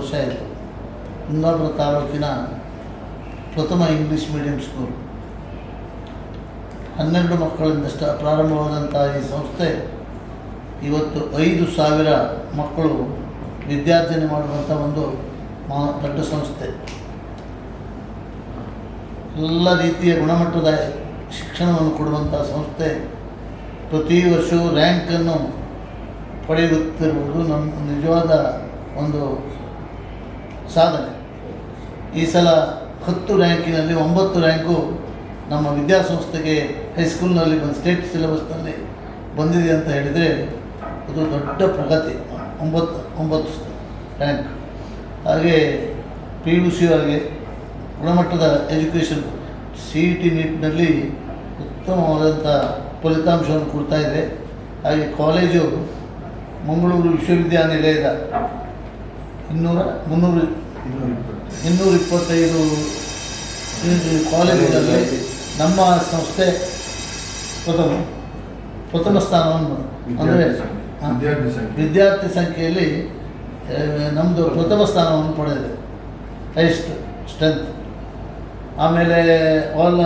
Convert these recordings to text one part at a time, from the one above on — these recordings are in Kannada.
ವರ್ಷ ಆಯಿತು. ಕುಂದಾಪುರ ತಾಲೂಕಿನ ಪ್ರಥಮ ಇಂಗ್ಲೀಷ್ ಮೀಡಿಯಂ ಸ್ಕೂಲ್. ಹನ್ನೆರಡು ಮಕ್ಕಳಿಂದ ಸ್ಟ ಪ್ರಾರಂಭವಾದಂಥ ಈ ಸಂಸ್ಥೆ ಇವತ್ತು ಐದು ಸಾವಿರ ಮಕ್ಕಳು ವಿದ್ಯಾರ್ಜನೆ ಮಾಡುವಂಥ ಒಂದು ಮಹಾ ದೊಡ್ಡ ಸಂಸ್ಥೆ. ಎಲ್ಲ ರೀತಿಯ ಗುಣಮಟ್ಟದ ಶಿಕ್ಷಣವನ್ನು ಕೊಡುವಂಥ ಸಂಸ್ಥೆ ಪ್ರತಿ ವರ್ಷವೂ ರ್ಯಾಂಕನ್ನು ಪಡೆಯುತ್ತಿರುವುದು ನಮ್ಮ ನಿಜವಾದ ಒಂದು ಸಾಧನೆ. ಈ ಸಲ ಹತ್ತು ರ್ಯಾಂಕಿನಲ್ಲಿ ಒಂಬತ್ತು ರ್ಯಾಂಕು ನಮ್ಮ ವಿದ್ಯಾಸಂಸ್ಥೆಗೆ ಹೈಸ್ಕೂಲ್ನಲ್ಲಿ ಬಂದು ಸ್ಟೇಟ್ ಸಿಲೆಬಸ್ನಲ್ಲಿ ಬಂದಿದೆ ಅಂತ ಹೇಳಿದರೆ ಅದು ದೊಡ್ಡ ಪ್ರಗತಿ. ಒಂಬತ್ತು ಒಂಬತ್ತು ರ್ಯಾಂಕ್. ಹಾಗೆ ಪಿ ಯು ಸಿ ಹಾಗೆ ಗುಣಮಟ್ಟದ ಎಜುಕೇಷನ್ ಸಿ ಇ ಟಿ ನೀಟ್ನಲ್ಲಿ ಉತ್ತಮವಾದಂಥ ಫಲಿತಾಂಶವನ್ನು ಕೊಡ್ತಾ ಇದೆ. ಹಾಗೆ ಕಾಲೇಜು ಮಂಗಳೂರು ವಿಶ್ವವಿದ್ಯಾನಿಲಯದ ಇನ್ನೂರ ಮುನ್ನೂರು ಇನ್ನೂರ ಇಪ್ಪತ್ತೈದು ಕಾಲೇಜುಗಳಲ್ಲಿ ನಮ್ಮ ಸಂಸ್ಥೆ ಪ್ರಥಮ ಪ್ರಥಮ ಸ್ಥಾನವನ್ನು ಅಂದರೆ ವಿದ್ಯಾರ್ಥಿ ಸಂಖ್ಯೆ. ವಿದ್ಯಾರ್ಥಿ ಸಂಖ್ಯೆಯಲ್ಲಿ ನಮ್ಮದು ಪ್ರಥಮ ಸ್ಥಾನವನ್ನು ಪಡೆದಿದೆ. ಹೈಸ್ಟ್ ಸ್ಟ್ರೆಂತ್ ಆಮೇಲೆ ಆಲ್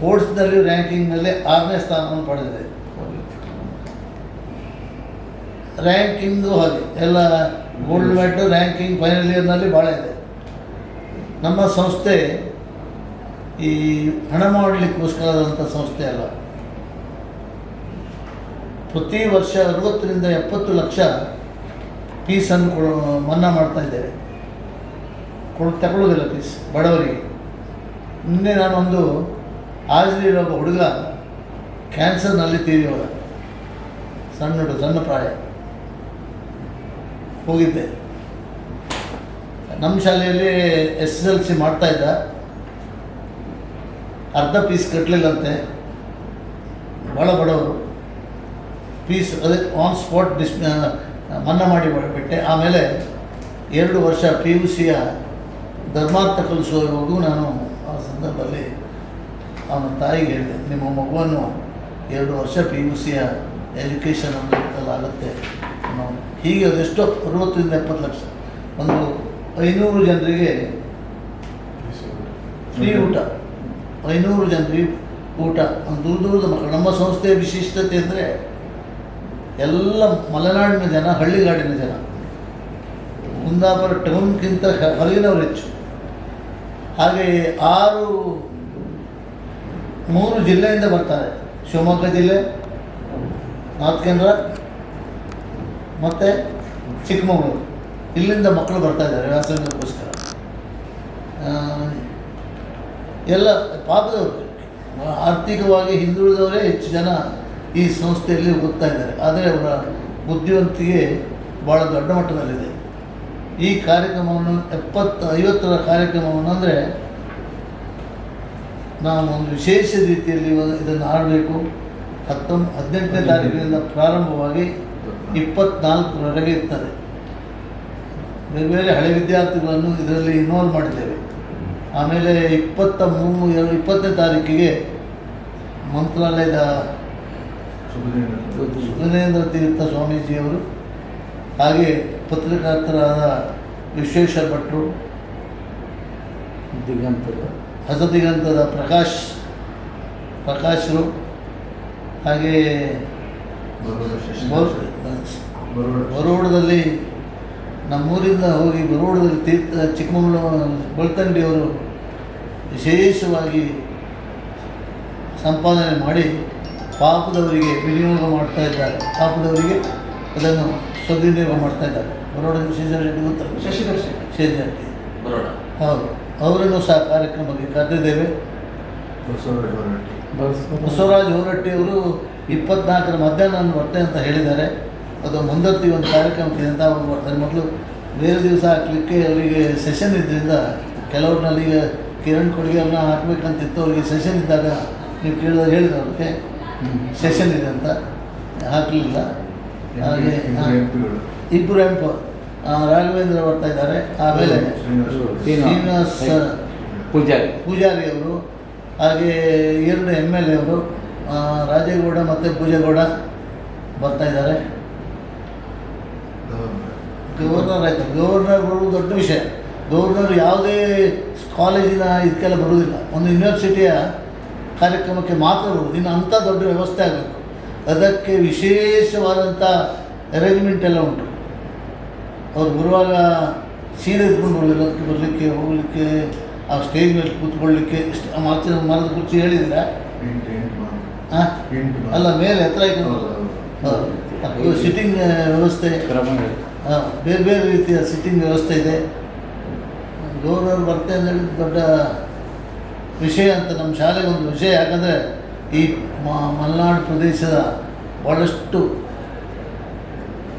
ಫೋರ್ಟ್ಸ್ನಲ್ಲಿ ರ್ಯಾಂಕಿಂಗ್ನಲ್ಲಿ ಆರನೇ ಸ್ಥಾನವನ್ನು ಪಡೆದಿದೆ. ರ್ಯಾಂಕಿಂಗು ಹಾಗೆ. ಎಲ್ಲ ಗೋಲ್ಡ್ ಮೆಡಲ್ ರ್ಯಾಂಕಿಂಗ್ ಫೈನಲ್ ಇಯರ್ನಲ್ಲಿ ಭಾಳ ಇದೆ. ನಮ್ಮ ಸಂಸ್ಥೆ ಈ ಹಣ ಮಾಡಲಿಕ್ಕೋಸ್ಕರದಂಥ ಸಂಸ್ಥೆ ಅಲ್ಲ. ಪ್ರತಿ ವರ್ಷ ಅರವತ್ತರಿಂದ ಎಪ್ಪತ್ತು ಲಕ್ಷ ಪೀಸನ್ನು ಕೊ ಮನ್ನಾ ಮಾಡ್ತಾ ಇದ್ದೇವೆ. ಕೊಡ್, ತಗೊಳ್ಳೋದಿಲ್ಲ ಪೀಸ್, ಬಡವರಿಗೆ. ಮುಂದೆ ನಾನೊಂದು ಒಬ್ಬ ಹುಡುಗ ಕ್ಯಾನ್ಸರ್ನಲ್ಲಿ ತೀರಿ ಹೋದ ಸಣ್ಣ ಸಣ್ಣ ಪ್ರಾಯ. ಹೋಗಿದ್ದೆ. ನಮ್ಮ ಶಾಲೆಯಲ್ಲಿ ಎಸ್ ಎಸ್ ಎಲ್ ಸಿ ಮಾಡ್ತಾಯಿದ್ದ ಅರ್ಧ ಪೀಸ್ ಕಟ್ಟಲಿಲ್ಲಂತೆ ಭಾಳ ಬಡವರು. ಪೀಸ್ ಅದಕ್ಕೆ ಆನ್ ಸ್ಪಾಟ್ ಡಿಸ್ ಮನ್ನಾ ಮಾಡಿ ಬಿಟ್ಟೆ. ಆಮೇಲೆ ಎರಡು ವರ್ಷ ಪಿ ಯು ಸಿಯ ಧರ್ಮಾರ್ಥ ಕಲಿಸುವವರೆಗೂ ನಾನು ಆ ಸಂದರ್ಭದಲ್ಲಿ ಅವನ ತಾಯಿಗೆ ಹೇಳಿದೆ. ನಿಮ್ಮ ಮಗುವನ್ನು ಎರಡು ವರ್ಷ ಪಿ ಯು ಸಿಯ ಎಜುಕೇಷನ್ ಆಗುತ್ತೆ ಅನ್ನೋ ಹೀಗೆ ಅದೆಷ್ಟೋ ಅರವತ್ತರಿಂದ ಎಪ್ಪತ್ತು ಲಕ್ಷ. ಒಂದು ಐನೂರು ಜನರಿಗೆ ಫ್ರೀ ಊಟ. ಐನೂರು ಜನರಿಗೆ ಊಟ. ಒಂದು ದೂರ ದೂರದ ಮಕ್ಕಳು. ನಮ್ಮ ಸಂಸ್ಥೆಯ ವಿಶಿಷ್ಟತೆ ಅಂದರೆ ಎಲ್ಲ ಮಲೆನಾಡಿನ ಜನ ಹಳ್ಳಿಗಾಡಿನ ಜನ. ಕುಂದಾಪುರ ಟೌನ್ಗಿಂತ ಹೊರಗಿನವರು ಹೆಚ್ಚು. ಹಾಗೆ ಆರು ಮೂರು ಜಿಲ್ಲೆಯಿಂದ ಬರ್ತಾರೆ. ಶಿವಮೊಗ್ಗ ಜಿಲ್ಲೆ ನಾರ್ತ್ ಕೇಂದ್ರ ಮತ್ತು ಚಿಕ್ಕಮಗಳೂರು. ಇಲ್ಲಿಂದ ಮಕ್ಕಳು ಬರ್ತಾ ಇದ್ದಾರೆ, ವ್ಯಾಸಂಗಕ್ಕೋಸ್ಕರ. ಎಲ್ಲ ಪಾಪದವರು ಆರ್ಥಿಕವಾಗಿ ಹಿಂದುಳಿದವರೇ ಹೆಚ್ಚು ಜನ ಈ ಸಂಸ್ಥೆಯಲ್ಲಿ ಓದ್ತಾ ಇದ್ದಾರೆ. ಆದರೆ ಅವರ ಬುದ್ಧಿವಂತಿಕೆ ಭಾಳ ದೊಡ್ಡ ಮಟ್ಟದಲ್ಲಿದೆ. ಈ ಕಾರ್ಯಕ್ರಮವನ್ನು ಎಪ್ಪತ್ತು, ಐವತ್ತರ ಕಾರ್ಯಕ್ರಮವನ್ನು ಅಂದರೆ ನಾವು ಒಂದು ವಿಶೇಷ ರೀತಿಯಲ್ಲಿ ಇದನ್ನು ಆಡಬೇಕು. ಹತ್ತೊಂಬ, ಹದಿನೆಂಟನೇ ತಾರೀಕಿನಿಂದ ಪ್ರಾರಂಭವಾಗಿ ಇಪ್ಪತ್ನಾಲ್ಕರವರೆಗೆ ಇರ್ತದೆ. ಬೇರೆ ಬೇರೆ ಹಳೆ ವಿದ್ಯಾರ್ಥಿಗಳನ್ನು ಇದರಲ್ಲಿ ಇನ್ವಾಲ್ವ್ ಮಾಡಿದ್ದೇವೆ. ಆಮೇಲೆ ಇಪ್ಪತ್ತ ಮೂರು ಎರಡು ಇಪ್ಪತ್ತನೇ ತಾರೀಕಿಗೆ ಮಂತ್ರಾಲಯದ ಸುಧನೇಂದ್ರ ತೀರ್ಥ ಸ್ವಾಮೀಜಿಯವರು ಹಾಗೆ ಪತ್ರಕರ್ತರಾದ ವಿಶ್ವೇಶ್ವರ ಭಟ್ರು ದಿಗಂತದ ಹೊಸದಿಗಂತದ ಪ್ರಕಾಶ್ ಪ್ರಕಾಶ್ರು ಹಾಗೆ ಬರೋಡದಲ್ಲಿ ನಮ್ಮೂರಿಂದ ಹೋಗಿ ಬರೋಡದಲ್ಲಿ ತೀರ್ಥ ಚಿಕ್ಕಮಗಳೂರು ಬಳ್ತಂಡಿಯವರು ವಿಶೇಷವಾಗಿ ಸಂಪಾದನೆ ಮಾಡಿ ಪಾಪದವರಿಗೆ ವಿನಿಯೋಗ ಮಾಡ್ತಾ ಇದ್ದಾರೆ. ಪಾಪದವರಿಗೆ ಅದನ್ನು ಸದ್ವಿನಿಯೋಗ ಮಾಡ್ತಾ ಇದ್ದಾರೆ. ಬರೋಡ ಶಶಿಧರ್ ಶೆಟ್ಟಿ. ಗೊತ್ತಲ್ಲ ಶಶಿಧರ್ ಶೆಟ್ಟಿ. ಬರೋಣ ಹೌದು. ಅವರನ್ನು ಸಹ ಕಾರ್ಯಕ್ರಮಕ್ಕೆ ಕರೆದಿದ್ದೇವೆ. ಬಸವರಾಜ್ ಹೊರಟ್ಟಿಯವರು ಇಪ್ಪತ್ನಾಲ್ಕರ ಮಧ್ಯಾಹ್ನ ನಾನು ಬರ್ತೇನೆ ಅಂತ ಹೇಳಿದ್ದಾರೆ. ಅದು ಮುಂದತ್ತಿ ಒಂದು ಕಾರ್ಯಕ್ರಮಕ್ಕೆ ಅಂತ ಅವ್ರು ಬರ್ತಾರೆ ಮೊದಲು ಬೇರೆ ದಿವಸ ಹಾಕಲಿಕ್ಕೆ ಅವರಿಗೆ ಸೆಷನ್ ಇದ್ದರಿಂದ ಕೆಲವ್ರನ್ನಲ್ಲಿ ಈಗ ಕಿರಣ್ ಕೊಡುಗೆ ಅವ್ರನ್ನ ಹಾಕಬೇಕಂತಿತ್ತು ಅವರಿಗೆ ಸೆಷನ್ ಇದ್ದಾಗ ನೀವು ಕೇಳಿದ ಹೇಳಿದ ಅವ್ರಿಗೆ ಸೆಷನ್ ಇದೆ ಅಂತ. ಹಾಕಲಿಲ್ಲ. ಹಾಗೆ ಇಬ್ಬರು ಎಂಪು. ರಾಘವೇಂದ್ರ ಬರ್ತಾ ಇದ್ದಾರೆ. ಆಮೇಲೆ ಶ್ರೀನಿವಾಸ ಪೂಜಾರಿ. ಪೂಜಾರಿ ಅವರು. ಹಾಗೆ ಎರಡು ಎಂ ಎಲ್ ಎ ಅವರು. ರಾಜೇಗೌಡ ಮತ್ತು ಪೂಜೇಗೌಡ ಬರ್ತಾ ಇದ್ದಾರೆ. ಗವರ್ನರ್ ಆಯಿತು. ಗವರ್ನರ್ ಬರೋದು ದೊಡ್ಡ ವಿಷಯ. ಗವರ್ನರ್ ಯಾವುದೇ ಕಾಲೇಜಿನ ಇದಕ್ಕೆಲ್ಲ ಬರೋದಿಲ್ಲ ಒಂದು ಯೂನಿವರ್ಸಿಟಿಯ ಕಾರ್ಯಕ್ರಮಕ್ಕೆ ಮಾತ್ರ ಬರೋದು ಇನ್ನು ಅಂಥ ದೊಡ್ಡ ವ್ಯವಸ್ಥೆ ಆಗಬೇಕು. ಅದಕ್ಕೆ ವಿಶೇಷವಾದಂಥ ಅರೇಂಜ್ಮೆಂಟ್ ಎಲ್ಲ ಉಂಟು. ಅವ್ರು ಬರುವಾಗ ಸೀರೆ ಇದ್ಕೊಂಡು ಬರೋದಿಲ್ಲ ಅದಕ್ಕೆ ಬರಲಿಕ್ಕೆ ಹೋಗಲಿಕ್ಕೆ ಆ ಸ್ಟೇಜ್ ಮೇಲೆ ಕೂತ್ಕೊಳ್ಳಿಕ್ಕೆ ಇಷ್ಟು ಮರದ ಕುರ್ಚಿ ಹೇಳಿದ್ರೆ ಅಲ್ಲ ಮೇಲೆ ಎತ್ತರ ಇಟ್ಕೊಂಡು ಹೌದು, ಹೌದು. ಸಿಟ್ಟಿಂಗ್ ವ್ಯವಸ್ಥೆ. ಹಾಂ ಬೇರೆ ಬೇರೆ ರೀತಿಯ ಸಿಟ್ಟಿಂಗ್ ವ್ಯವಸ್ಥೆ ಇದೆ. ಗೌರವರು ಬರ್ತೆ ಅಂತ ಹೇಳಿದ್ದು ದೊಡ್ಡ ವಿಷಯ ಅಂತ ನಮ್ಮ ಶಾಲೆಗೆ ಒಂದು ವಿಷಯ. ಯಾಕಂದರೆ ಈ ಮಲೆನಾಡು ಪ್ರದೇಶದ ಭಾಳಷ್ಟು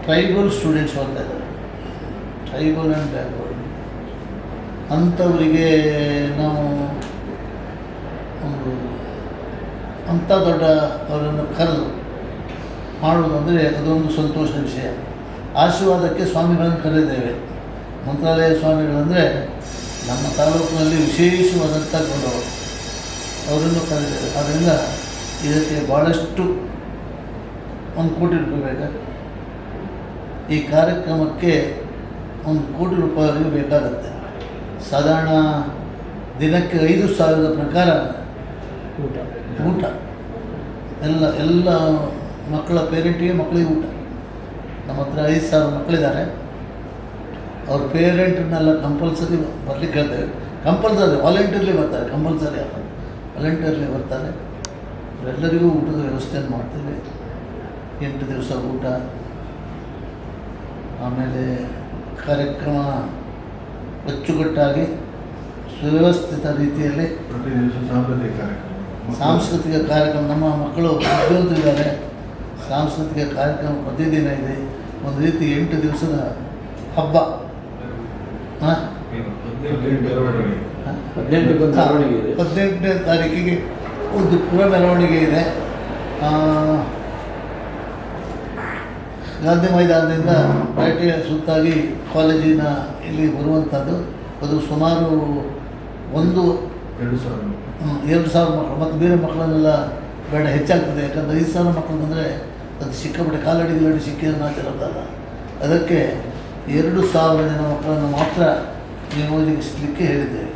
ಟ್ರೈಬಲ್ ಸ್ಟೂಡೆಂಟ್ಸ್ ಬರ್ತಾ ಇದ್ದಾರೆ. ಟ್ರೈಬಲ್ ಆ್ಯಂಡ್ ಬ್ಯಾಕ್ವರ್ಡ್ ಅಂಥವರಿಗೆ ನಾವು ಒಂದು ಅಂಥ ದೊಡ್ಡ ಅವರನ್ನು ಕರೆದು ಮಾಡುವುದಂದರೆ ಅದೊಂದು ಸಂತೋಷದ ವಿಷಯ. ಆಶೀರ್ವಾದಕ್ಕೆ ಸ್ವಾಮಿಗಳನ್ನು ಕರೆದಿದ್ದೇವೆ. ಮಂತ್ರಾಲಯ ಸ್ವಾಮಿಗಳಂದರೆ ನಮ್ಮ ತಾಲೂಕಿನಲ್ಲಿ ವಿಶೇಷವಾದಂಥ ಗೌರವ ಅವರನ್ನು ಕರೆದಿದ್ದೇವೆ. ಆದ್ದರಿಂದ ಇದಕ್ಕೆ ಭಾಳಷ್ಟು ಒಂದು ಕೋಟಿ ರೂಪಾಯಿ ಬೇಕಾ? ಈ ಕಾರ್ಯಕ್ರಮಕ್ಕೆ ಒಂದು ಕೋಟಿ ರೂಪಾಯಿ ಬೇಕಾಗುತ್ತೆ. ಸಾಧಾರಣ ದಿನಕ್ಕೆ ಐದು ಸಾವಿರದ ಪ್ರಕಾರ ಊಟ. ಊಟ. ಎಲ್ಲ ಎಲ್ಲ ಮಕ್ಕಳ ಪೇರೆಂಟಿಗೆ ಮಕ್ಕಳಿಗೆ ಊಟ. ನಮ್ಮ ಹತ್ರ ಐದು ಸಾವಿರ ಮಕ್ಕಳಿದ್ದಾರೆ. ಅವ್ರ ಪೇರೆಂಟ್ನೆಲ್ಲ ಕಂಪಲ್ಸರಿ ಬರ್ಲಿಕ್ಕೆ ಹೇಳ್ತೇವೆ. ಕಂಪಲ್ಸರಿ ವಾಲಂಟಿಯರ್ಲಿ ಬರ್ತಾರೆ ಕಂಪಲ್ಸರಿ ಅಲ್ಲ. ವಾಲಂಟಿಯರ್ಲಿ ಬರ್ತಾರೆ. ಎಲ್ಲರಿಗೂ ಊಟದ ವ್ಯವಸ್ಥೆಯನ್ನು ಮಾಡ್ತೇವೆ. ಎಂಟು ದಿವಸ ಊಟ. ಆಮೇಲೆ ಕಾರ್ಯಕ್ರಮ ಅಚ್ಚುಕಟ್ಟಾಗಿ ಸುವ್ಯವಸ್ಥಿತ ರೀತಿಯಲ್ಲಿ ಸಾಂಸ್ಕೃತಿಕ ಕಾರ್ಯಕ್ರಮ. ಸಾಂಸ್ಕೃತಿಕ ಕಾರ್ಯಕ್ರಮ. ನಮ್ಮ ಮಕ್ಕಳು ವಿದ್ಯಾವಂತರಿದ್ದಾರೆ ಸಾಂಸ್ಕೃತಿಕ ಕಾರ್ಯಕ್ರಮ ಪ್ರತಿದಿನ ಇದೆ. ಒಂದು ರೀತಿ ಎಂಟು ದಿವಸದ ಹಬ್ಬ. ಹದಿನೆಂಟನೇ ತಾರೀಕಿಗೆ ಒಂದು ಪುರ ಮೆರವಣಿಗೆ ಇದೆ. ಆ, ಗಾಂಧಿ ಮೈದಾನದಿಂದ ಪೇಟೆಯ ಸುತ್ತಾಗಿ ಕಾಲೇಜಿನ ಇಲ್ಲಿ ಬರುವಂಥದ್ದು ಅದು ಸುಮಾರು ಒಂದು ಎರಡು ಸಾವಿರ. ಎರಡು ಸಾವಿರ ಮಕ್ಕಳು ಮತ್ತು ಬೇರೆ ಮಕ್ಕಳನ್ನೆಲ್ಲ ಬೇಡ ಹೆಚ್ಚಾಗ್ತದೆ. ಯಾಕಂದರೆ ಐದು ಸಾವಿರ ಮಕ್ಕಳು ಬಂದರೆ ಅದು ಸಿಕ್ಕಾಪಟ್ಟೆ ಕಾಲಡಿ ಗಿಲಡಿ ಸಿಕ್ಕಿದ್ರೆ ನಾಚಿರೋದಲ್ಲ ಅದಕ್ಕೆ ಎರಡು ಸಾವಿರ ಜನ ಮಕ್ಕಳನ್ನು ಮಾತ್ರ ನಿಯೋಜಿಸಲಿಕ್ಕೆ ಹೇಳಿದ್ದೇವೆ.